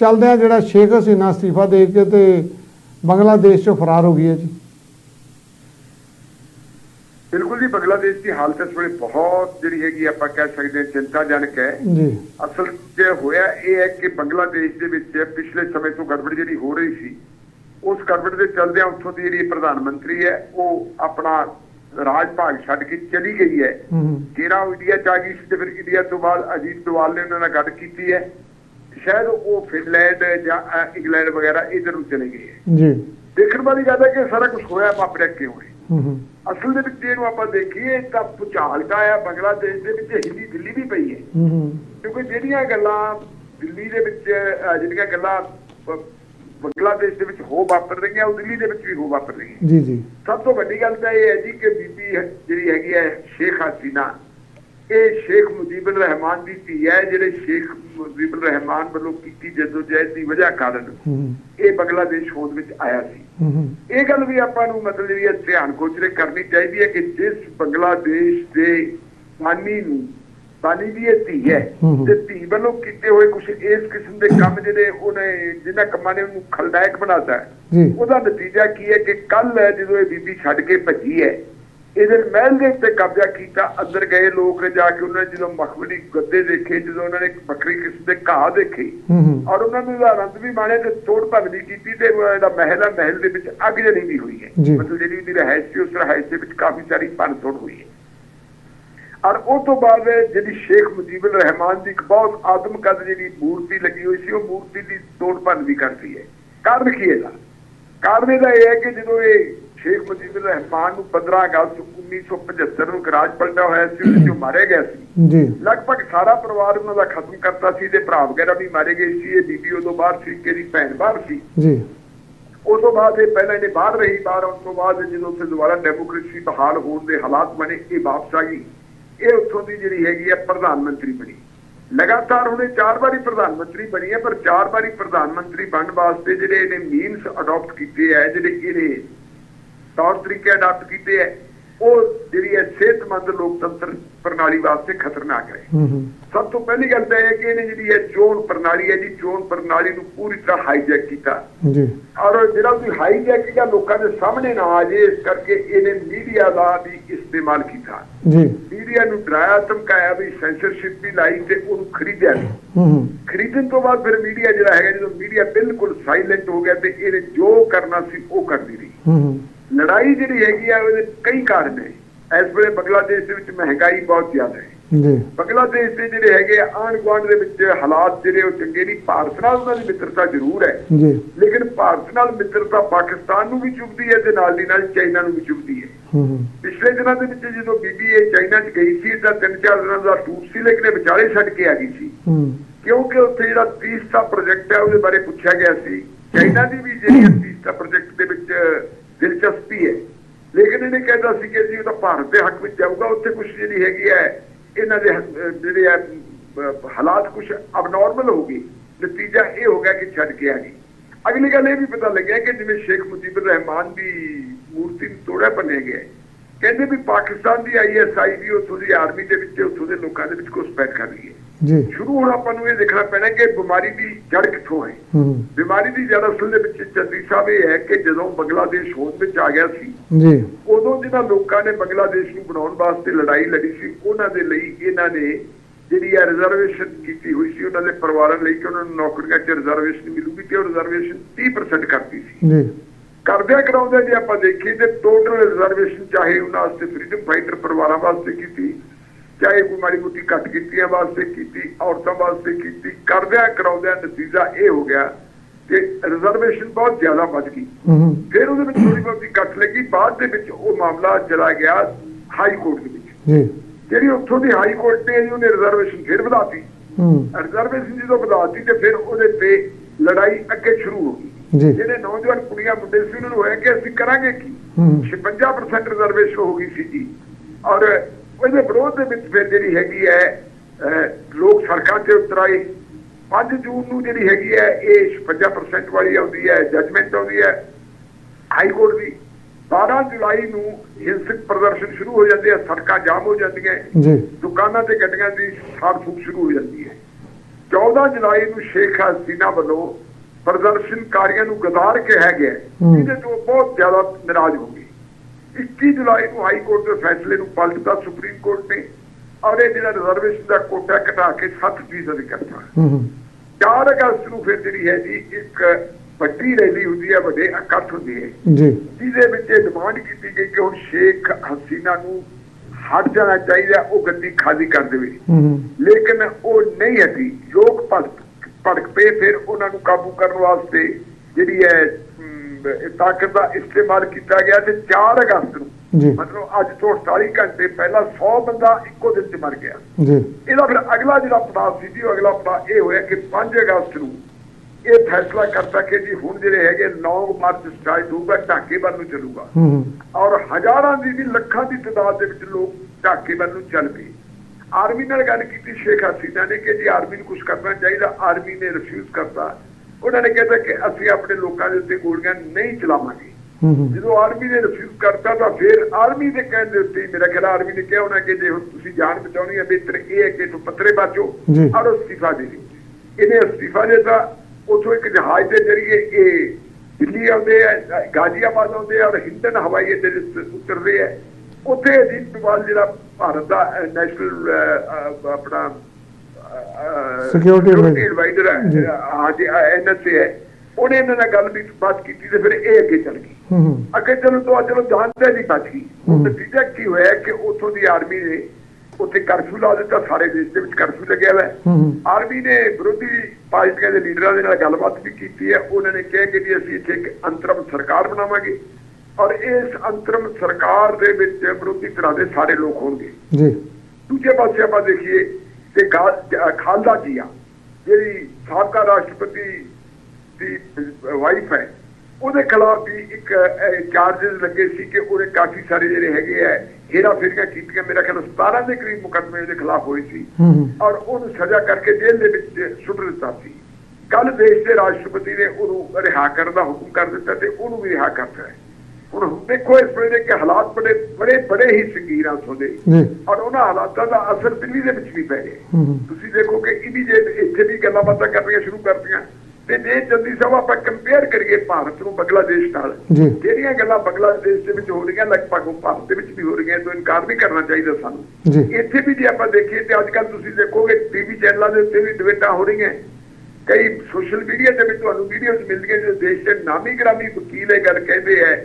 ਚੱਲਦਿਆਂ ਜਿਹੜਾ ਸ਼ੇਖ ਹਸੀਨਾ ਅਸਤੀਫਾ ਦੇ ਕੇ ਤੇ ਬੰਗਲਾਦੇਸ਼ ਚੋਂ ਫਰਾਰ ਹੋ ਗਈ ਹੈ ਜੀ। ਬਿਲਕੁਲ ਜੀ ਬੰਗਲਾਦੇਸ਼ ਦੀ ਹਾਲਤ ਇਸ ਵੇਲੇ ਬਹੁਤ ਜਿਹੜੀ ਹੈਗੀ ਆਪਾਂ ਕਹਿ ਸਕਦੇ ਹਾਂ ਚਿੰਤਾਜਨਕ ਹੈ। ਜੀ। ਅਸਲ 'ਚ ਹੋਇਆ ਇਹ ਹੈ ਕਿ ਬੰਗਲਾਦੇਸ਼ ਦੇ ਵਿੱਚ ਪਿਛਲੇ ਸਮੇਂ ਤੋਂ ਗੜਬੜ ਜਿਹੜੀ ਹੋ ਰਹੀ ਸੀ ਉਸ ਗੜਬੜ ਦੇ ਚੱਲਦਿਆਂ ਉੱਥੋਂ ਦੀ ਜਿਹੜੀ ਪ੍ਰਧਾਨ ਮੰਤਰੀ ਹੈ ਉਹ ਆਪਣਾ ਰਾਜ ਭਾਗ ਛੱਡ ਕੇ ਚਲੀ ਗਈ ਹੈ। ਉਹ ਇੰਡੀਆ ਚ ਆ ਗਈ ਸੀ ਤੇ ਫਿਰ ਇੰਡੀਆ ਤੋਂ ਬਾਅਦ ਅਜੀਤ ਦੋਵਾਲ ਨੇ ਉਹਨਾਂ ਨਾਲ ਗੱਲ ਕੀਤੀ ਹੈ। ਸ਼ਾਇਦ ਉਹ ਫਿਨਲੈਂਡ ਜਾਂ ਇੰਗਲੈਂਡ ਵਗੈਰਾ ਇਧਰ ਨੂੰ ਚਲੇ ਗਏ ਜੀ। ਦੇਖਣ ਵਾਲੀ ਗੱਲ ਹੈ ਕਿ ਸਾਰਾ ਕੁਝ ਹੋਇਆ ਵਾਪਰਿਆ ਕਿਉਂ ਹੈ ਅਸਲ ਦੇ ਵਿੱਚ ਇਹਨੂੰ ਆਪਾਂ ਦੇਖੀਏ ਤਾਂ ਭੁਚਾਲ ਦਾ ਆ ਬੰਗਲਾਦੇਸ਼ ਦੇ ਵਿੱਚ ਹਿੱਲੀ ਦਿੱਲੀ ਵੀ ਪਈ ਹੈ। ਕਿਉਂਕਿ ਜਿਹੜੀਆਂ ਗੱਲਾਂ ਦਿੱਲੀ ਦੇ ਵਿੱਚ ਜਿਹੜੀਆਂ ਗੱਲਾਂ ਬੰਗਲਾਦੇਸ਼ ਦੇ ਵਿੱਚ ਹੋ ਵਾਪਰ ਰਹੀਆਂ ਉਹ ਦਿੱਲੀ ਦੇ ਵਿੱਚ ਵੀ ਹੋ ਵਾਪਰ ਰਹੀਆਂ। ਜੀ ਜੀ। ਸਭ ਤੋਂ ਵੱਡੀ ਗੱਲ ਤਾਂ ਇਹ ਹੈ ਜੀ ਕਿ ਬੀਬੀ ਜਿਹੜੀ ਹੈਗੀ ਹੈ ਸ਼ੇਖ ਹਸੀਨਾ ਇਹ ਸ਼ੇਖ ਮੁਜੀਬੁਰ ਰਹਿਮਾਨ ਦੀ ਧੀ ਹੈ ਜਿਹੜੇ ਸ਼ੇਖ ਮੁਜੀਬੁਰ ਰਹਿਮਾਨ ਵੱਲੋਂ ਕੀਤੀ ਜਦੋਜਹਿਦ ਦੀ ਵਜ੍ਹਾ ਕਾਰਨ ਇਹ ਬੰਗਲਾਦੇਸ਼ ਹੋਂਦ ਵਿੱਚ ਆਇਆ ਸੀ। ਇਹ ਗੱਲ ਵੀ ਆਪਾਂ ਨੂੰ ਮਤਲਬ ਜਿਹੜੀ ਹੈ ਧਿਆਨ ਗੋਚਰੇ ਕਰਨੀ ਚਾਹੀਦੀ ਹੈ ਕਿ ਜਿਸ ਬੰਗਲਾਦੇਸ਼ ਦੇ ਬਾਨੀ ਨੂੰ ਬਾਨੀ ਦੀ ਇਹ ਧੀ ਹੈ। ਤੇ ਧੀ ਵੱਲੋਂ ਕੀਤੇ ਹੋਏ ਕੁਝ ਇਸ ਕਿਸਮ ਦੇ ਕੰਮ ਜਿਹੜੇ ਉਹਨੇ ਜਿਨ੍ਹਾਂ ਕੰਮਾਂ ਨੇ ਉਹਨੂੰ ਖਲਨਾਇਕ ਬਣਾਤਾ ਉਹਦਾ ਨਤੀਜਾ ਕੀ ਹੈ ਕਿ ਕੱਲ ਜਦੋਂ ਇਹ ਬੀਬੀ ਛੱਡ ਕੇ ਭੱਜੀ ਹੈ ਇਹਦੇ ਮਹਿਲ ਦੇ ਉੱਤੇ ਕਬਜ਼ਾ ਕੀਤਾ ਅੰਦਰ ਗਏ ਲੋਕ ਜਾ ਕੇ ਉਹਨਾਂ ਨੇ ਜਦੋਂ ਮਖਮਲੀ ਗੱਦੇ ਦੇਖੇ ਜਦੋਂ ਉਹਨਾਂ ਨੇ ਬੱਕਰੀ ਕਿਸਮ ਦੇ ਘਾਹ ਦੇਖੇ ਔਰ ਉਹਨਾਂ ਨੂੰ ਉਹਦਾ ਰੰਦ ਵੀ ਮਾਣਿਆ ਤੇ ਤੋੜ ਭੰਨ ਵੀ ਕੀਤੀ ਤੇ ਇਹਦਾ ਮਹਿਲ ਆ ਮਹਿਲ ਦੇ ਵਿੱਚ ਅੱਗ ਜਲੀ ਵੀ ਹੋਈ ਹੈ। ਮਤਲਬ ਜਿਹੜੀ ਇਹਦੀ ਰਹਿائش ਸੀ ਉਸ ਰਹਿائش ਦੇ ਵਿੱਚ ਕਾਫੀ ਸਾਰੀ ਭੰਨ ਤੋੜ ਹੋਈ ਹੈ। ਔਰ ਉਹ ਤੋਂ ਬਾਅਦ ਜਿਹੜੀ ਸ਼ੇਖ ਮੁਜੀਬੁਰ ਰਹਿਮਾਨ ਦੀ ਇੱਕ ਬਹੁਤ ਆਦਮਕਦ ਜਿਹੜੀ ਮੂਰਤੀ ਲੱਗੀ ਹੋਈ ਸੀ ਉਹ ਮੂਰਤੀ ਦੀ ਤੋੜ ਭੰਨ ਵੀ ਕਰਦੀ ਹੈ। ਕਾਰਨ ਕੀ ਇਹਦਾ? ਕਾਰਨ ਇਹਦਾ ਇਹ ਹੈ ਕਿ ਜਦੋਂ ਇਹ ਸ਼ੇਖ ਮੁਜੀਬੁਰ ਰਹਿਮਾਨ ਨੂੰ 15 ਅਗਸਤ 1975 ਨੂੰ ਕਰਾਚ ਪਲਟਾ ਹੋਇਆ ਸੀ ਉਹਦੇ ਚੋਂ ਮਾਰਿਆ ਗਿਆ ਸੀ। ਜੀ। ਲਗਭਗ ਸਾਰਾ ਪਰਿਵਾਰ ਉਹਨਾਂ ਦਾ ਖਤਮ ਕਰਤਾ ਸੀ ਤੇ ਭਰਾ ਵਗੈਰਾ ਵੀ ਮਾਰੇ ਗਏ ਸੀ ਇਹ ਬੀਬੀ ਉਦੋਂ ਬਾਹਰ ਸੀ ਕਿ ਦੀ ਭੈਣ ਬਾਹਰ ਸੀ। ਜੀ। ਉਸ ਤੋਂ ਬਾਅਦ ਇਹ ਪਹਿਲਾਂ ਇਹਨੇ ਬਾਹਰ ਰਹੀ ਬਾਹਰ ਉਸ ਤੋਂ ਬਾਅਦ ਜਦੋਂ ਉੱਥੇ ਦੁਬਾਰਾ ਡੈਮੋਕ੍ਰੇਸੀ ਬਹਾਲ ਹੋਣ ਦੇ ਹਾਲਾਤ ਬਣੇ ਇਹ ਵਾਪਸ ਆ ਗਈ। ਇਹ ਉੱਥੋਂ ਦੀ ਜਿਹੜੀ ਹੈਗੀ ਹੈ ਪ੍ਰਧਾਨ ਮੰਤਰੀ ਬਣੀ। ਲਗਾਤਾਰ ਉਹਨੇ ਚਾਰ ਵਾਰੀ ਪ੍ਰਧਾਨ ਮੰਤਰੀ ਬਣੀ ਹੈ ਪਰ ਚਾਰ ਵਾਰੀ ਪ੍ਰਧਾਨ ਮੰਤਰੀ ਬਣਨ ਵਾਸਤੇ ਜਿਹੜੇ ਇਹਨੇ ਮੀਨਸ ਅਡਾਪਟ ਕੀਤੇ ਹੈ ਜਿਹੜੇ ਇਹਨੇ ਤੌਰ ਤਰੀਕੇ ਅਡਾਪਟ ਕੀਤੇ ਹੈ ਉਹ ਜਿਹੜੀ ਹੈ ਸਿਹਤਮੰਦ ਲੋਕਤੰਤਰ ਪ੍ਰਣਾਲੀ ਵਾਸਤੇ ਖਤਰਨਾਕ ਹੈ ਸਭ ਤੋਂ ਪਹਿਲੀ ਗੱਲ ਤਾਂ ਇਹ ਕਿ ਇਹਨੇ ਜਿਹੜੀ ਹੈ ਚੋਣ ਪ੍ਰਣਾਲੀ ਹੈ ਜੀ ਚੋਣ ਪ੍ਰਣਾਲੀ ਨੂੰ ਪੂਰੀ ਤਰ੍ਹਾਂ ਹਾਈਜੈਕ ਕੀਤਾ। ਜੀ। ਔਰ ਜਿਹੜਾ ਵੀ ਹਾਈਜੈਕ ਕੀਤਾ ਲੋਕਾਂ ਦੇ ਸਾਹਮਣੇ ਨਾ ਆ ਜੇ ਇਸ ਕਰਕੇ ਇਹਨੇ ਮੀਡੀਆ ਦਾ ਵੀ ਇਸਤੇਮਾਲ ਕੀਤਾ। ਜੀ। ਮੀਡੀਆ ਨੂੰ ਡਰਾਇਆ ਧਮਕਾਇਆ ਵੀ ਸੈਂਸਰਸ਼ਿਪ ਵੀ ਲਾਈ ਤੇ ਉਹਨੂੰ ਖਰੀਦਿਆ ਵੀ ਖਰੀਦਣ ਤੋਂ ਬਾਅਦ ਫਿਰ ਮੀਡੀਆ ਜਿਹੜਾ ਹੈਗਾ ਜਦੋਂ ਮੀਡੀਆ ਬਿਲਕੁਲ ਸਾਇਲੈਂਟ ਹੋ ਗਿਆ ਤੇ ਇਹਨੇ ਜੋ ਕਰਨਾ ਸੀ ਉਹ ਕਰਦੀ ਰਹੀ। ਲੜਾਈ ਜਿਹੜੀ ਹੈਗੀ ਆ ਉਹਦੇ ਕਈ ਕਾਰਨ ਨੇ। ਇਸ ਵੇਲੇ ਬੰਗਲਾਦੇਸ਼ ਦੇ ਵਿੱਚ ਮਹਿੰਗਾਈ ਬਹੁਤ ਜ਼ਿਆਦਾ ਹੈ। ਜੀ। ਬੰਗਲਾਦੇਸ਼ ਦੇ ਜਿਹੜੇ ਹੈਗੇ ਆ, ਆਂਢ ਗੁਆਂਢ ਦੇ ਵਿੱਚ ਹਾਲਾਤ ਜਿਹੜੇ ਉਹ ਚੰਗੇ ਨਹੀਂ। ਭਾਰਤ ਨਾਲ ਉਹਨਾਂ ਦੀ ਮਿੱਤਰਤਾ ਜ਼ਰੂਰ ਹੈ। ਜੀ। ਲੇਕਿਨ ਭਾਰਤ ਨਾਲ ਮਿੱਤਰਤਾ ਪਾਕਿਸਤਾਨ ਨੂੰ ਵੀ ਚੁਭਦੀ ਹੈ ਤੇ ਨਾਲ ਦੀ ਨਾਲ ਚਾਈਨਾ ਨੂੰ ਵੀ ਚੁਭਦੀ ਹੈ। ਹੂੰ ਹੂੰ। ਪਿਛਲੇ ਦਿਨਾਂ ਦੇ ਵਿੱਚ ਜਦੋਂ ਬੀਬੀ ਇਹ ਚਾਈਨਾ 'ਚ ਗਈ ਸੀ ਤਾਂ ਤਿੰਨ ਚਾਰ ਦਿਨਾਂ ਦਾ ਟੂਰ ਸੀ ਲੇਕਿਨ ਇਹ ਵਿਚਾਲੇ ਛੱਡ ਕੇ ਆ ਗਈ ਸੀ। ਹੂੰ। ਕਿਉਂਕਿ ਉੱਥੇ ਜਿਹੜਾ ਤੀਸਤਾ ਪ੍ਰੋਜੈਕਟ ਹੈ ਉਹਦੇ ਬਾਰੇ ਪੁੱਛਿਆ ਗਿਆ ਸੀ। ਚਾਈਨਾ ਦੀ ਵੀ ਜਿਹੜੀ ਹੈ ਤੀਸਤਾ ਪ੍ਰੋਜੈਕਟ ਦੇ ਵਿੱਚ ਦਿਲਚਸਪੀ ਹੈ। ਲੇਕਿਨ ਇਹਨੇ ਕਹਿੰਦਾ ਸੀ ਕਿ ਜੀ ਉਹ ਤਾਂ ਭਾਰਤ ਦੇ ਹੱਕ ਵਿੱਚ ਜਾਊਗਾ, ਉੱਥੇ ਕੁਝ ਜਿਹੜੀ ਹੈਗੀ ਹੈ। ਇਹਨਾਂ ਦੇ ਜਿਹੜੇ ਹੈ ਹਾਲਾਤ ਕੁਝ ਅਬਨੋਰਮਲ ਹੋ ਗਏ। ਨਤੀਜਾ ਇਹ ਹੋ ਗਿਆ ਕਿ ਛੱਡ ਕੇ ਆ ਗਈ। ਅਗਲੀ ਗੱਲ ਇਹ ਵੀ ਪਤਾ ਲੱਗਿਆ ਕਿ ਜਿਵੇਂ ਸ਼ੇਖ ਮੁਜੀਬੁਰ ਰਹਿਮਾਨ ਦੀ ਮੂਰਤੀ ਤੋੜਾ ਤੋੜਿਆ ਗਿਆ ਕਹਿੰਦੇ ਵੀ ਪਾਕਿਸਤਾਨ ਦੀ ਆਈਐਸਆਈ ਵੀ ਉੱਥੋਂ ਦੀ ਆਰਮੀ ਦੇ ਵਿੱਚ ਉੱਥੋਂ ਦੇ ਲੋਕਾਂ ਦੇ ਵਿੱਚ ਘੁਸਪੈਠ ਕਰ ਰਹੀ ਹੈ। ਜੀ। ਸ਼ੁਰੂ ਹੁਣ ਆਪਾਂ ਨੂੰ ਇਹ ਦੇਖਣਾ ਪੈਣਾ ਕਿ ਬਿਮਾਰੀ ਦੀ ਜੜ ਕਿੱਥੋਂ ਹੂੰ। ਬਿਮਾਰੀ ਦੀ ਜੜ ਅਸਲ ਦੇ ਵਿੱਚ ਚੰਦੀ ਸਾਹਿਬ ਇਹ ਹੈ ਕਿ ਜਦੋਂ ਬੰਗਲਾਦੇਸ਼ ਹੋਂਦ ਵਿੱਚ ਆ ਗਿਆ ਸੀ ਜੀ। ਉਦੋਂ ਜਿਹਨਾਂ ਲੋਕਾਂ ਨੇ ਬੰਗਲਾਦੇਸ਼ ਨੂੰ ਬਣਾਉਣ ਵਾਸਤੇ ਲੜਾਈ ਲੜੀ ਸੀ ਉਹਨਾਂ ਦੇ ਲਈ ਇਹਨਾਂ ਨੇ ਜਿਹੜੀ ਆ ਰਿਜ਼ਰਵੇਸ਼ਨ ਕੀਤੀ ਹੋਈ ਸੀ ਉਹਨਾਂ ਦੇ ਪਰਿਵਾਰਾਂ ਲਈ ਕਿ ਉਹਨਾਂ ਨੂੰ ਨੌਕਰੀਆਂ 'ਚ ਰਿਜ਼ਰਵੇਸ਼ਨ ਮਿਲੂਗੀ ਤੇ ਉਹ ਰਿਜ਼ਰਵੇਸ਼ਨ 30% ਕਰਤੀ ਸੀ। ਜੀ। ਕਰਦਿਆਂ ਕਰਾਉਂਦੇ ਜੇ ਆਪਾਂ ਦੇਖੀਏ ਤੇ ਟੋਟਲ ਰਿਜ਼ਰਵੇਸ਼ਨ ਚਾਹੇ ਉਹਨਾਂ ਵਾਸਤੇ ਫਰੀडम ਫਾਈਟਰ ਪਰਿਵਾਰਾਂ ਵਾਸਤੇ ਕੀਤੀ ਚਾਹੇ ਕੋਈ ਮਾੜੀ ਮੋਟੀ ਘੱਟ ਕੀਤੀਆਂ ਵਾਸਤੇ ਕੀਤੀ ਔਰਤਾਂ ਵਾਸਤੇ ਕੀਤੀ ਕਰਦਿਆਂ ਕਰਾਉਂਦਿਆਂ ਨਤੀਜਾ ਇਹ ਹੋ ਗਿਆ ਕਿ ਰਿਜ਼ਰਵੇਸ਼ਨ ਬਹੁਤ ਜ਼ਿਆਦਾ ਵੱਧ ਗਈ। ਫਿਰ ਉਹਦੇ ਵਿੱਚ ਥੋੜੀ ਬਹੁਤੀ ਘੱਟ ਲੱਗੀ ਬਾਅਦ ਦੇ ਵਿੱਚ ਉਹ ਮਾਮਲਾ ਚਲਾ ਗਿਆ ਹਾਈ ਕੋਰਟ ਦੇ ਵਿੱਚ। ਜੀ। ਜਿਹੜੀ ਉੱਥੋਂ ਦੀ ਹਾਈ ਕੋਰਟ ਨੇ ਉਹਨੇ ਰਿਜ਼ਰਵੇਸ਼ਨ ਫਿਰ ਵਧਾਤੀ। ਹੂੰ। ਰਿਜ਼ਰਵੇਸ਼ਨ ਜਦੋਂ ਵਧਾਤੀ ਤੇ ਫਿਰ ਉਹਦੇ ਤੇ ਲੜਾਈ ਅੱਗੇ ਸ਼ੁਰੂ ਹੋ ਗਈ। ਜੀ। ਜਿਹੜੇ ਨੌਜਵਾਨ ਕੁੜੀਆਂ ਮੁੰਡੇ ਸੀ ਉਹਨਾਂ ਨੂੰ ਹੋਇਆ ਕਿ ਅਸੀਂ ਕਰਾਂਗੇ ਕੀ? ਹੂੰ। 56% ਰਿਜ਼ਰਵੇਸ਼ਨ ਹੋ ਗਈ ਸੀ ਜੀ। ਔਰ ਉਹਦੇ ਵਿਰੋਧ ਦੇ ਵਿੱਚ ਫਿਰ ਜਿਹੜੀ ਹੈਗੀ ਹੈ ਲੋਕ ਸੜਕਾਂ ਤੇ ਉਤਰ ਆਏ 5 ਜੂਨ ਨੂੰ ਜਿਹੜੀ ਹੈਗੀ ਹੈ ਇਹ 56% ਵਾਲੀ ਆਉਂਦੀ ਹੈ ਜੱਜਮੈਂਟ ਆਉਂਦੀ ਹੈ। ਹਾਈ ਕੋਰਟ ਦੀ 12 ਜੁਲਾਈ ਨੂੰ ਹਿੰਸਕ ਪ੍ਰਦਰਸ਼ਨ ਸ਼ੁਰੂ ਹੋ ਜਾਂਦੇ ਆ ਸੜਕਾਂ ਜਾਮ ਹੋ ਜਾਂਦੀਆਂ ਜੀ। ਦੁਕਾਨਾਂ ਤੇ ਗੱਡੀਆਂ ਦੀ ਸਾੜ ਫੂਕ ਸ਼ੁਰੂ ਹੋ ਜਾਂਦੀ ਹੈ। 14 ਜੁਲਾਈ ਨੂੰ ਸ਼ੇਖ ਹਸੀਨਾ ਵੱਲੋਂ ਪ੍ਰਦਰਸ਼ਨਕਾਰੀਆਂ ਨੂੰ ਗਦਾਰ ਕਿਹਾ ਗਿਆ। ਜਿਹਦੇ ਤੋਂ ਬਹੁਤ ਜ਼ਿਆਦਾ ਨਾਰਾਜ਼ ਹੋ ਗਏ। 21 ਜੁਲਾਈ ਨੂੰ ਹਾਈ ਕੋਰਟ ਦੇ ਫੈਸਲੇ ਨੂੰ ਪਲਟਦਾ ਸੁਪਰੀਮ ਕੋਰਟ ਨੇ ਔਰ ਇਹ ਜਿਹੜਾ ਰਿਜ਼ਰਵੇਸ਼ਨ ਦਾ ਕੋਟਾ ਘਟਾ ਕੇ 7% ਕਰਤਾ। ਹੂੰ ਹੂੰ। 4 ਅਗਸਤ ਨੂੰ ਫਿਰ ਜਿਹੜੀ ਹੈ ਜੀ ਇੱਕ ਵੱਡੀ ਰੈਲੀ ਹੁੰਦੀ ਹੈ ਵੱਡੇ ਇਕੱਠ ਹੁੰਦੇ ਹੈ। ਜੀ। ਜਿਹਦੇ ਵਿੱਚ ਇਹ ਡਿਮਾਂਡ ਕੀਤੀ ਗਈ ਕਿ ਹੁਣ ਸ਼ੇਖ ਹਸੀਨਾ ਨੂੰ ਹਟ ਜਾਣਾ ਚਾਹੀਦਾ ਉਹ ਗੱਦੀ ਖਾਲੀ ਕਰ ਦੇਵੇ। ਲੇਕਿਨ ਉਹ ਨਹੀਂ ਹਟੀ ਲੋਕ ਭੜਕ ਭੜਕ ਪਏ ਫਿਰ ਉਹਨਾਂ ਨੂੰ ਕਾਬੂ ਕਰਨ ਵਾਸਤੇ ਜਿਹੜੀ ਹੈ ਤਾਕਤ ਦਾ ਇਸਤੇਮਾਲ ਕੀਤਾ ਗਿਆ ਤੇ 4 ਅਗਸਤ ਨੂੰ ਮਤਲਬ ਅੱਜ ਤੋਂ 48 ਘੰਟੇ ਪਹਿਲਾਂ 100 ਬੰਦਾ ਇੱਕੋ ਦਿਨ 'ਚ ਮਰ ਗਿਆ। ਜੀ। ਇਹਦਾ ਫਿਰ ਅਗਲਾ ਜਿਹੜਾ ਪੜਾਅ ਸੀ ਜੀ ਉਹ ਅਗਲਾ ਪੜਾਅ ਇਹ ਹੋਇਆ ਕਿ 5 ਅਗਸਤ ਨੂੰ ਇਹ ਫੈਸਲਾ ਕਰਤਾ ਕਿ ਜੀ ਹੁਣ ਜਿਹੜੇ ਹੈਗੇ 9 ਮਾਰਚ ਸਟਾਰਟ ਹੋਊਗਾ ਢਾਕੇ ਵੱਲ ਨੂੰ ਚੱਲੂਗਾ। ਔਰ ਹਜ਼ਾਰਾਂ ਦੀ ਵੀ ਲੱਖਾਂ ਦੀ ਤਾਦਾਦ ਦੇ ਵਿੱਚ ਲੋਕ ਢਾਕੇ ਵੱਲ ਨੂੰ ਚੱਲ ਪਏ। ਆਰਮੀ ਨਾਲ ਗੱਲ ਕੀਤੀ ਸ਼ੇਖ ਹਸੀਨਾ ਨੇ ਕਿ ਜੀ ਆਰਮੀ ਨੂੰ ਕੁਝ ਕਰਨਾ ਚਾਹੀਦਾ ਆਰਮੀ ਨੇ ਰਿਫਿਊਜ਼ ਕਰਤਾ। ਉਹਨਾਂ ਨੇ ਕਿਹਾ ਕਿ ਅਸੀਂ ਆਪਣੇ ਲੋਕਾਂ ਦੇ ਉੱਤੇ ਗੋਲੀਆਂ ਨਹੀਂ ਚਲਾਵਾਂਗੇ। ਜਦੋਂ ਆਰਮੀ ਨੇ ਰਿਫਿਊਜ਼ ਕਰਤਾ ਤਾਂ ਫਿਰ ਆਰਮੀ ਦੇ ਕਹਿਣ ਦੇ ਉੱਤੇ ਮੇਰਾ ਖਿਆਲ ਆਰਮੀ ਨੇ ਕਿਹਾ ਉਹਨਾਂ ਕਿ ਜੇ ਹੁਣ ਤੁਸੀਂ ਜਾਨ ਬਚਾਉਣੀ ਹੈ ਬਿਹਤਰ ਇਹ ਹੈ ਕਿ ਤੂੰ ਪੱਤਰੇ ਬਾਚੋ। ਔਰ ਅਸਤੀਫਾ ਦੇ ਦਿਓ। ਇਹਨੇ ਅਸਤੀਫਾ ਦਿੱਤਾ। ਉਥੋਂ ਇੱਕ ਜਹਾਜ਼ ਦੇ ਜ਼ਰੀਏ ਇਹ ਦਿੱਲੀ ਆਉਂਦੇ ਆ ਗਾਜ਼ੀਆਬਾਦ ਆਉਂਦੇ ਆ ਔਰ ਹਿੰਦਨ ਹਵਾਈ ਅੱਡੇ ਉੱਤੇ ਉਤਰਦੇ ਆ। ਉੱਥੇ ਅਜੀਤ ਡੋਵਾਲ ਜਿਹੜਾ ਭਾਰਤ ਦਾ ਨੈਸ਼ਨਲ ਆਪਣਾ advisor। ਐਡਵਾਈਜ਼ਰ ਜੀ। ਹੈ ਹਾਂਜੀ ਐਨਐਸਏ ਹੈ। ਉਹਨੇ ਇਹਨਾਂ ਨਾਲ ਗੱਲ ਵੀ ਬਾਤ ਕੀਤੀ ਤੇ ਫਿਰ ਇਹ ਅੱਗੇ ਚੱਲ ਗਈ। ਅੱਗੇ ਚਲੋ ਤੋਂ ਚਲੋ ਜਾਣਦੇ ਨਹੀਂ ਬਚ ਗਈ ਨਤੀਜਾ ਕੀ ਹੋਇਆ ਕਿ ਉੱਥੋਂ ਦੀ ਆਰਮੀ ਨੇ ਉੱਥੇ ਕਰਫਿਊ ਲਾ ਦਿੱਤਾ ਸਾਰੇ ਦੇਸ਼ ਦੇ ਵਿੱਚ ਕਰਫਿਊ ਲੱਗਿਆ ਹੋਇਆ। ਆਰਮੀ ਨੇ ਵਿਰੋਧੀ ਪਾਰਟੀਆਂ ਦੇ ਲੀਡਰਾਂ ਦੇ ਨਾਲ ਗੱਲਬਾਤ ਵੀ ਕੀਤੀ ਹੈ। ਉਹਨਾਂ ਨੇ ਕਿਹਾ ਕਿ ਜੀ ਅਸੀਂ ਇੱਥੇ ਇੱਕ ਅੰਤਰਮ ਸਰਕਾਰ ਬਣਾਵਾਂਗੇ। ਔਰ ਇਸ ਅੰਤਰਮ ਸਰਕਾਰ ਦੇ ਵਿੱਚ ਵਿਰੋਧੀ ਧਿਰਾਂ ਦੇ ਸਾਰੇ ਲੋਕ ਹੋਣਗੇ। ਜੀ। ਦੂਜੇ ਪਾਸੇ ਆਪਾਂ ਦੇਖੀਏ ਤੇ ਗਾ- ਖਾਲਦਾ ਜੀਆ ਜਿਹੜੀ ਸਾਬਕਾ ਰਾਸ਼ਟਰਪਤੀ ਦੀ ਵਾਈਫ ਹੈ ਉਹਦੇ ਖਿਲਾਫ ਵੀ ਇੱਕ ਚਾਰजेस ਲੱਗੇ ਸੀ ਕਿ ਉਹਨੇ ਕਾਫੀ ਸਾਰੇ ਜਿਹੜੇ ਹੈਗੇ ਆ ਹੇਰਾ ਫੇਰੀਆਂ ਕੀਤੀਆਂ। ਮੇਰਾ ਖਿਆਲ 17 ਦੇ ਕਰੀਬ ਮੁਕੱਦਮੇ ਉਹਦੇ ਖਿਲਾਫ ਹੋਏ ਸੀ। ਔਰ ਉਹਨੂੰ ਸਜ਼ਾ ਕਰਕੇ ਜੇਲ੍ਹ ਦੇ ਵਿੱਚ ਸੁੱਟ ਦਿੱਤਾ ਸੀ। ਕੱਲ ਦੇਸ਼ ਦੇ ਰਾਸ਼ਟਰਪਤੀ ਨੇ ਉਹਨੂੰ ਰਿਹਾ ਕਰਨ ਦਾ ਹੁਕਮ ਕਰ ਦਿੱਤਾ ਤੇ ਉਹਨੂੰ ਵੀ ਰਿਹਾ ਕਰਤਾ ਹੈ। ਹੁਣ ਦੇਖੋ ਇਸ ਵੇਲੇ ਕਿ ਹਾਲਾਤ ਬੜੇ ਬੜੇ ਬੜੇ ਹੀ ਉੱਥੋਂ ਦੇ। ਔਰ ਉਹਨਾਂ ਹਾਲਾਤਾਂ ਦਾ ਅਸਰ ਦਿੱਲੀ ਦੇ ਵਿੱਚ ਵੀ ਪੈ ਹੂੰ ਤੁਸੀਂ ਦੇਖੋ ਕਿ ਇਹਦੀ ਜੇ ਇੱਥੇ ਵੀ ਗੱਲਾਂ ਬਾਤਾਂ ਕਰਨੀਆਂ ਸ਼ੁਰੂ ਕਰਤੀਆਂ ਤੇ ਜੇ ਜਲਦੀ ਸਭ ਆਪਾਂ ਕੰਪੇਅਰ ਕਰੀਏ ਭਾਰਤ ਨੂੰ ਬੰਗਲਾਦੇਸ਼ ਨਾਲ ਜਿਹੜੀਆਂ ਗੱਲਾਂ ਬੰਗਲਾਦੇਸ਼ ਦੇ ਵਿੱਚ ਹੋ ਰਹੀਆਂ ਲਗਭਗ ਉਹ ਭਾਰਤ ਦੇ ਵਿੱਚ ਵੀ ਹੋ ਰਹੀਆਂ ਤੋਂ ਇਨਕਾਰ ਨਹੀਂ ਕਰਨਾ ਚਾਹੀਦਾ ਸਾਨੂੰ। ਇੱਥੇ ਵੀ ਜੇ ਆਪਾਂ ਦੇਖੀਏ ਤੇ ਅੱਜ ਕੱਲ ਤੁਸੀਂ ਦੇਖੋਗੇ ਟੀਵੀ ਚੈਨਲਾਂ ਦੇ ਉੱਤੇ ਵੀ ਡਿਬੇਟਾਂ ਹੋ ਰਹੀਆਂ। ਕਈ ਸੋਸ਼ਲ ਮੀਡੀਆ ਦੇ ਵਿੱਚ ਤੁਹਾਨੂੰ ਵੀਡੀਓਜ਼ ਮਿਲਦੀਆਂ ਜੋ ਦੇਸ਼ ਦੇ ਨਾਮੀ ਗ੍ਰਾਮੀ ਵਕੀਲ ਇਹ ਗੱਲ ਕਹਿੰਦੇ ਆ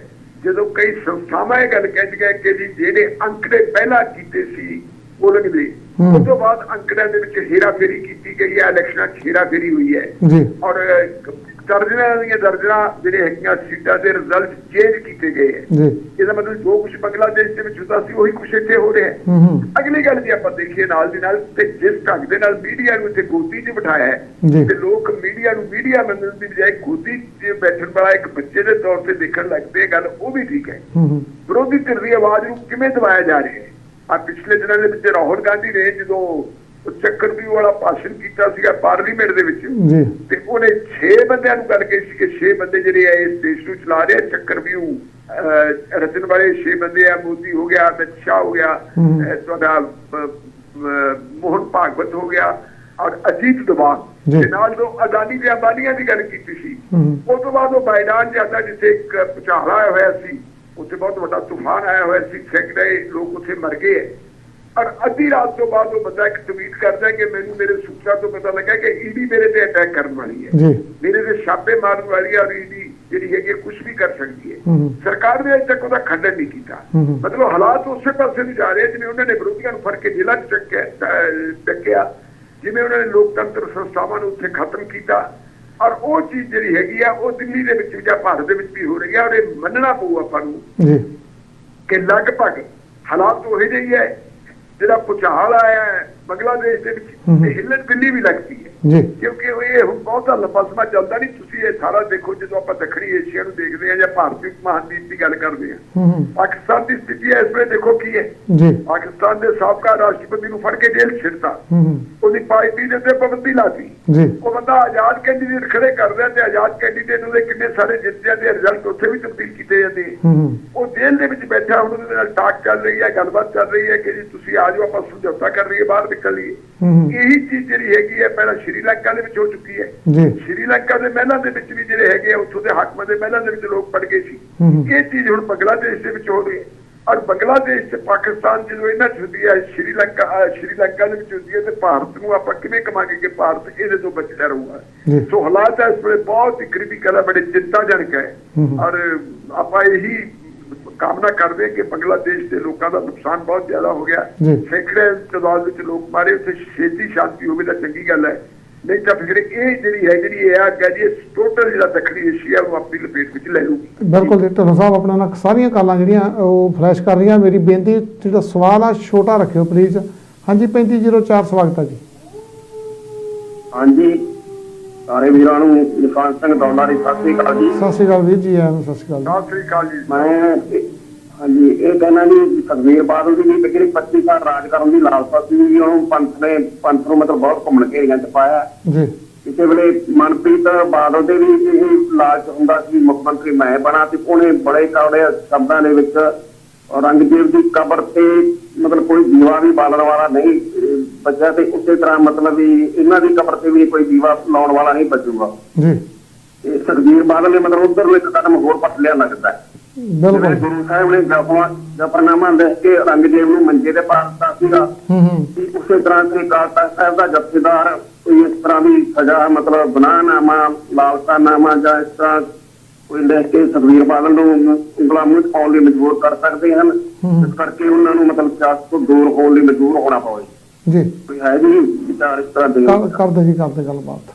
ਜਦੋਂ ਕਈ ਸੰਸਥਾਵਾਂ ਇਹ ਗੱਲ ਕਹਿੰਦੀਆਂ ਕਿ ਜੀ ਜਿਹੜੇ ਅੰਕੜੇ ਪਹਿਲਾਂ ਕੀਤੇ ਸੀ ਪੋਲਿੰਗ ਦੇ। ਉਸ ਤੋਂ ਬਾਅਦ ਅੰਕੜਿਆਂ ਦੇ ਵਿੱਚ ਹੇਰਾਫੇਰੀ ਕੀਤੀ ਗਈ ਹੈ ਇਲੈਕਸ਼ਨਾਂ 'ਚ ਹੇਰਾਫੇਰੀ ਹੋਈ ਹੈ ਜੀ ਔਰ ਦਰਜਨਾਂ ਦੀਆਂ ਦਰਜਨਾਂ ਜਿਹੜੇ ਹੈਗੀਆਂ ਸੀਟਾਂ ਦੇ ਰਿਜ਼ਲਟ ਚੇਂਜ ਕੀਤੇ ਗਏ ਹੈ। ਜੀ। ਇਹਦਾ ਮਤਲਬ ਜੋ ਕੁਝ ਬੰਗਲਾਦੇਸ਼ ਦੇ ਵਿੱਚ ਹੁੰਦਾ ਸੀ ਉਹੀ ਕੁਝ ਇੱਥੇ ਹੋ ਰਿਹਾ ਹੈ। ਅਗਲੀ ਗੱਲ ਜੇ ਆਪਾਂ ਦੇਖੀਏ ਨਾਲ ਦੀ ਨਾਲ ਤੇ ਜਿਸ ਢੰਗ ਦੇ ਨਾਲ ਮੀਡੀਆ ਨੂੰ ਇੱਥੇ ਗੋਦੀ 'ਚ ਬਿਠਾਇਆ ਹੈ। ਤੇ ਲੋਕ ਮੀਡੀਆ ਨੂੰ ਮੀਡੀਆ ਮੰਨਣ ਦੀ ਬਜਾਏ ਗੋਦੀ 'ਚ ਬੈਠਣ ਵਾਲਾ ਇੱਕ ਬੱਚੇ ਦੇ ਤੌਰ ਤੇ ਦੇਖਣ ਲੱਗ ਪਏ ਗੱਲ ਉਹ ਵੀ ਠੀਕ ਹੈ। ਵਿਰੋਧੀ ਧਿਰ ਦੀ ਆਵਾਜ਼ ਨੂੰ ਕਿਵੇਂ ਦਬਾਇਆ ਜਾ ਰਿਹਾ ਹੈ? ਆ ਪਿਛਲੇ ਦਿਨਾਂ ਦੇ ਵਿੱਚ ਰਾਹੁਲ ਗਾਂਧੀ ਨੇ ਜਦੋਂ ਚੱਕਰਵਿਊ ਵਾਲਾ ਭਾਸ਼ਣ ਕੀਤਾ ਸੀਗਾ ਪਾਰਲੀਮੈਂਟ ਦੇ ਵਿੱਚ। ਜੀ। ਤੇ ਉਹਨੇ 6 ਬੰਦਿਆਂ ਨੂੰ ਗੱਲ ਕਹੀ ਸੀ ਕਿ 6 ਬੰਦੇ ਜਿਹੜੇ ਆ ਇਸ ਦੇਸ਼ ਨੂੰ ਚਲਾ ਰਹੇ ਚੱਕਰਵਿਊ ਰਚਨ ਵਾਲੇ 6 ਬੰਦੇ ਆ ਮੋਦੀ ਹੋ ਗਿਆ ਅਮਿਤ ਸ਼ਾਹ ਹੋ ਗਿਆ ਤੁਹਾਡਾ ਮੋਹਨ ਭਾਗਵਤ ਹੋ ਗਿਆ ਔਰ ਅਜੀਤ ਦਵਾਨ ਜੀ। ਤੇ ਨਾਲ ਜੋ ਅਦਾਨੀ ਤੇ ਅੰਬਾਨੀਆਂ ਦੀ ਗੱਲ ਕੀਤੀ ਸੀ। ਉਸ ਤੋਂ ਬਾਅਦ ਉਹ ਮੈਦਾਨ ਜਾਂਦਾ ਜਿੱਥੇ ਇੱਕ ਆਇਆ ਹੋਇਆ ਸੀ ਉੱਥੇ ਬਹੁਤ ਵੱਡਾ ਤੂਫਾਨ ਆਇਆ ਹੋਇਆ ਸੀ ਸੈਂਕੜੇ ਲੋਕ ਉੱਥੇ ਮਰ ਗਏ। ਔਰ ਅੱਧੀ ਰਾਤ ਤੋਂ ਬਾਅਦ ਉਹ ਬੰਦਾ ਇੱਕ ਟਵੀਟ ਕਰਦਾ ਹੈ ਕਿ ਮੈਨੂੰ ਮੇਰੇ ਸੂਚਨਾ ਤੋਂ ਪਤਾ ਲੱਗਾ ਕਿ ਈਡੀ ਮੇਰੇ ਤੇ ਅਟੈਕ ਕਰਨ ਵਾਲੀ ਹੈ। ਮੇਰੇ ਤੇ ਛਾਪੇ ਮਾਰਨ ਵਾਲੀ ਹੈ ਔਰ ਈਡੀ ਜਿਹੜੀ ਹੈਗੀ ਕੁਝ ਵੀ ਕਰ ਸਕਦੀ ਹੈ। ਸਰਕਾਰ ਨੇ ਅਜੇ ਤੱਕ ਉਹਦਾ ਖੰਡਨ ਨਹੀਂ ਕੀਤਾ। ਮਤਲਬ ਹਾਲਾਤ ਉਸੇ ਪਾਸੇ ਨੂੰ ਜਾ ਰਹੇ ਜਿਵੇਂ ਉਹਨਾਂ ਨੇ ਵਿਰੋਧੀਆਂ ਨੂੰ ਫੜ ਕੇ ਜੇਲ੍ਹਾਂ 'ਚ ਚੱਕਿਆ ਜਿਵੇਂ ਉਹਨਾਂ ਨੇ ਲੋਕਤੰਤਰ ਸੰਸਥਾਵਾਂ ਨੂੰ ਉੱਥੇ ਖਤਮ ਕੀਤਾ। ਔਰ ਉਹ ਚੀਜ਼ ਜਿਹੜੀ ਹੈਗੀ ਆ ਉਹ ਦਿੱਲੀ ਦੇ ਵਿੱਚ ਵੀ ਜਾਂ ਭਾਰਤ ਦੇ ਵਿੱਚ ਵੀ ਹੋ ਰਹੀ ਹੈ ਔਰ ਇਹ ਮੰਨਣਾ ਪਊ ਆਪਾਂ ਨੂੰ ਜੀ। ਕਿ ਲਗਭਗ ਹਾਲਾਤ ਉਹੇ ਜਿਹੇ ਹੀ ਹੈ। ਜਿਹੜਾ ਭੁਚਾਲ ਆਇਆ ਹੈ ਬੰਗਲਾਦੇਸ਼ ਦੇ ਵਿੱਚ ਹਿੱਲਣ ਦਿੱਲੀ ਵੀ ਲੱਗਦੀ ਹੈ। ਜੀ। ਕਿਉਂਕਿ ਉਹ ਇਹ ਬਹੁਤਾ ਲੰਬਾ ਸਮਾਂ ਚੱਲਦਾ ਨਹੀਂ। ਤੁਸੀਂ ਇਹ ਸਾਰਾ ਦੇਖੋ ਜਦੋਂ ਆਪਾਂ ਦੱਖਣੀ ਏਸ਼ੀਆ ਨੂੰ ਦੇਖਦੇ ਹਾਂ ਜਾਂ ਭਾਰਤੀ ਮਹਾਂਦੀਪ ਦੀ ਗੱਲ ਕਰਦੇ ਹਾਂ। ਪਾਕਿਸਤਾਨ ਦੀ ਸਥਿਤੀ ਇਸ ਵੇਲੇ ਦੇਖੋ ਕੀ ਹੈ। ਜੀ। ਪਾਕਿਸਤਾਨ ਦੇ ਸਾਬਕਾ ਰਾਸ਼ਟਰਪਤੀ ਨੂੰ ਫੜ ਕੇ ਜੇਲ੍ਹ ਛਿੜਤਾ ਉਹਦੀ ਪਾਰਟੀ ਦੇ ਉੱਤੇ ਪਾਬੰਦੀ ਲਾਤੀ। ਜੀ। ਉਹ ਬੰਦਾ ਆਜ਼ਾਦ ਕੈਂਡੀਡੇਟ ਖੜੇ ਕਰਦਾ ਤੇ ਆਜ਼ਾਦ ਕੈਂਡੀਡੇਟ ਦੇ ਕਿੰਨੇ ਸਾਰੇ ਜਿੱਤ ਜਾਂਦੇ ਆ ਰਿਜ਼ਲਟ ਉੱਥੇ ਵੀ ਤਬਦੀਲ ਕੀਤੇ ਜਾਂਦੇ ਉਹ ਜੇਲ੍ਹ ਦੇ ਵਿੱਚ ਬੈਠਾ ਹੁਣ ਉਹਦੇ ਨਾਲ ਟਾਕ ਚੱਲ ਰਹੀ ਹੈ ਗੱਲਬਾਤ ਚੱਲ ਰਹੀ ਹੈ ਕਿ ਜੀ ਤੁਸੀਂ ਆ ਜਾਓ ਆਪਾਂ ਸਮਝੌਤਾ ਕਰ ਲਈਏ ਬਾਹਰ ਨਿਕਲ ਇਹੀ ਚੀਜ਼ ਜਿਹੜੀ ਹੈਗੀ ਹੈ ਪਹਿਲਾਂ ਸ਼੍ਰੀਲੰਕਾ ਦੇ ਵਿੱਚ ਹੋ ਚੁੱਕੀ ਹੈ। ਜੀ। ਸ਼੍ਰੀਲੰਕਾ ਦੇ ਮਹਿਲਾਂ ਦੇ ਵਿੱਚ ਵੀ ਜਿਹੜੇ ਹੈਗੇ ਆ ਉੱਥੋਂ ਦੇ ਹਾਕਮਾਂ ਦੇ ਮਹਿਲਾਂ ਦੇ ਵਿੱਚ ਲੋਕ ਪੜ ਗਏ ਸੀ। ਇਹ ਚੀਜ਼ ਹੁਣ ਬੰਗਲਾਦੇਸ਼ ਦੇ ਵਿੱਚ ਹੋ ਰਹੀ ਹੈ। ਔਰ ਬੰਗਲਾਦੇਸ਼ ਤੇ ਪਾਕਿਸਤਾਨ ਜਦੋਂ ਇਹਨਾਂ ਚ ਹੁੰਦੀ ਹੈ ਸ਼੍ਰੀਲੰਕਾ ਸ਼੍ਰੀਲੰਕਾ ਦੇ ਵਿੱਚ ਹੁੰਦੀ ਹੈ ਤੇ ਭਾਰਤ ਨੂੰ ਆਪਾਂ ਕਿਵੇਂ ਕਮਾਂਗੇ ਕਿ ਭਾਰਤ ਇਹਦੇ ਤੋਂ ਬਚਦਾ ਰਹੂਗਾ। ਸੋ ਹਾਲਾਤ ਇਸ ਵੇਲੇ ਬਹੁਤ ਹੀ ਕ੍ਰਿਟੀਕਲ ਹੈ ਬੜੇ ਚਿੰਤਾਜਨਕ ਹੂੰ। ਔਰ ਆਪਾਂ ਇਹੀ ਕਾਮਨਾ ਕਰਦੇ ਕਿ ਬੰਗਲਾਦੇਸ਼ ਦੇ ਲੋਕਾਂ ਦਾ ਨੁਕਸਾਨ ਬਹੁਤ ਜ਼ਿਆਦਾ ਹੋ ਗਿਆ। ਸੈਂਕੜੇ ਤਦਾਦ ਵਿੱਚ ਲੋਕ ਮਾਰੇ ਉੱਥੇ ਛੇਤੀ ਸ਼ਾਂਤੀ ਹੋਵੇ ਤਾਂ ਚੰਗੀ ਗੱਲ ਹੈ। ਨਹੀਂ ਤਾਂ ਫਿਰ ਇਹ ਜਿਹੜੀ ਹੈ ਜਿਹੜੀ ਇਹ ਆ ਕਹਿ ਜੀ ਟੋਟਲ ਜਿਹੜਾ ਦੱਖਣੀ ਏਸ਼ੀਆ ਨੂੰ ਆਪਣੀ ਲਪੇਟ ਵਿੱਚ ਲੈ ਲੂਗੀ ਬਿਲਕੁਲ ਜੀ ਢਿੱਲੋਂ ਸਾਹਿਬ ਆਪਣੇ ਨਾਲ ਸਾਰੀਆਂ ਕਾਲਾਂ ਜਿਹੜੀਆਂ ਉਹ ਫਲੈਸ਼ ਕਰ ਰਹੀਆਂ। ਮੇਰੀ ਬੇਨਤੀ ਜਿਹੜਾ ਸਵਾਲ ਆ ਛੋਟਾ ਰੱਖਿਓ ਪਲੀਜ਼ ਹਾਂਜੀ 3504 ਸਵਾਗਤ ਹੈ ਜੀ। ਹਾਂਜੀ। ਸਾਰੇ ਵੀਰਾਂ ਨੂੰ ਨਿਸ਼ਾਨ ਸਿੰਘ ਦੌਲਾ ਦੀ ਸਤਿ ਸ੍ਰੀ ਅਕਾਲ ਜੀ। ਸਤਿ ਸ਼੍ਰੀ ਅਕਾਲ ਵੀਰ ਜੀ ਆਇਆਂ ਨੂੰ ਸਤਿ ਸ਼੍ਰੀ ਅਕਾਲ ਸਤਿ ਸ੍ਰੀ ਅਕਾਲ ਜੀ। ਮੈਂ ਹਾਂਜੀ ਇਹ ਕਹਿਣਾ ਜੀ ਤਕਵੀਰ ਬਾਦਲ ਦੀ ਵੀ ਜਿਹੜੀ 25 ਸਾਲ ਰਾਜ ਕਰਨ ਦੀ ਲਾਲਸਾ ਸੀ ਵੀ ਉਹਨੂੰ ਪੰਥ ਨੇ ਪੰਥ ਨੂੰ ਮਤਲਬ ਬਹੁਤ ਘੁੰਮਣ ਘੇਰੀਆਂ ਚ ਪਾਇਆ। ਜੀ। ਕਿਸੇ ਵੇਲੇ ਮਨਪ੍ਰੀਤ ਬਾਦਲ ਦੇ ਵੀ ਇਹ ਲਾਲਚ ਹੁੰਦਾ ਸੀ ਮੁੱਖ ਮੰਤਰੀ ਮੈਂ ਬਣਾ ਤੇ ਉਹਨੇ ਬੜੇ ਕੌੜੇ ਸ਼ਬਦਾਂ ਦੇ ਵਿੱਚ ਔਰੰਗਜ਼ੇਬ ਦੀ ਕਬਰ ਤੇ ਮਤਲਬ ਕੋਈ ਦੀਵਾ ਵੀ ਬਾਲਣ ਵਾਲਾ ਨਹੀਂ ਬਚਿਆ ਤੇ ਉਸੇ ਤਰ੍ਹਾਂ ਮਤਲਬ ਵੀ ਇਹਨਾਂ ਦੀ ਕਬਰ ਤੇ ਵੀ ਕੋਈ ਦੀਵਾ ਲਾਉਣ ਵਾਲਾ ਨਹੀਂ ਬਚੂਗਾ ਜੀ। ਇਹ ਸਰਜੀਤ ਬਾਦਲ ਨੇ ਮਤਲਬ ਉਧਰ ਨੂੰ ਇੱਕ ਕਦਮ ਹੋਰ ਪੱਟ ਲਿਆ ਲੱਗਦਾ। ਹੈ। ਬਿਲਕੁਲ। ਗੁਰੂ ਸਾਹਿਬ ਨੇ ਜਪਵਾ ਜਪਰਨਾਮਾ ਲਿਖ ਕੇ ਔਰੰਗਜ਼ੇਬ ਨੂੰ ਮੰਜੇ ਤੇ ਪਾ ਦਿੱਤਾ ਸੀਗਾ। ਹੂੰ ਹੂੰ। ਕਿ ਉਸੇ ਤਰ੍ਹਾਂ ਸ੍ਰੀ ਅਕਾਲ ਤਖਤ ਸਾਹਿਬ ਦਾ ਜਥੇਦਾਰ ਕੋਈ ਇਸ ਤਰ੍ਹਾਂ ਦੀ ਸਜ਼ਾ ਮਤਲਬ ਗੁਨਾਹਨਾਮਾ ਲਾਲਸਾਨਾਮਾ ਜਾਂ ਇਸ ਤਰ੍ਹਾਂ ਕੋਈ ਲਿਖ ਕੇ ਸਰਵੀਰ ਬਾਦਲ ਨੂੰ ਉਂਗਲਾਂ 'ਚ ਪਾਉਣ ਲਈ ਮਜਬੂਰ ਕਰ ਸਕਦੇ ਹਨ। ਇਸ ਕਰਕੇ ਉਹਨਾਂ ਨੂੰ ਮਤਲਬ ਸਿਆਸਤ ਤੋਂ ਦੂਰ ਹੋਣ ਲਈ ਮਜਬੂਰ ਹੋਣਾ ਪਵੇ। ਜੀ। ਕੋਈ ਹੈ ਜੀ ਵਿਚਾਰ ਇਸ ਤਰ੍ਹਾਂ ਦੇ। ਕਰ- ਕਰਦੇ ਜੀ ਕਰਦੇ ਗੱਲਬਾਤ।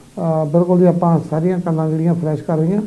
ਬਿਲਕੁਲ ਜੀ ਆਪਾਂ ਸਾਰੀਆਂ ਗੱਲਾਂ ਜਿਹੜੀਆਂ ਫਲੈਸ਼ ਕਰ ਰਹੀਆਂ।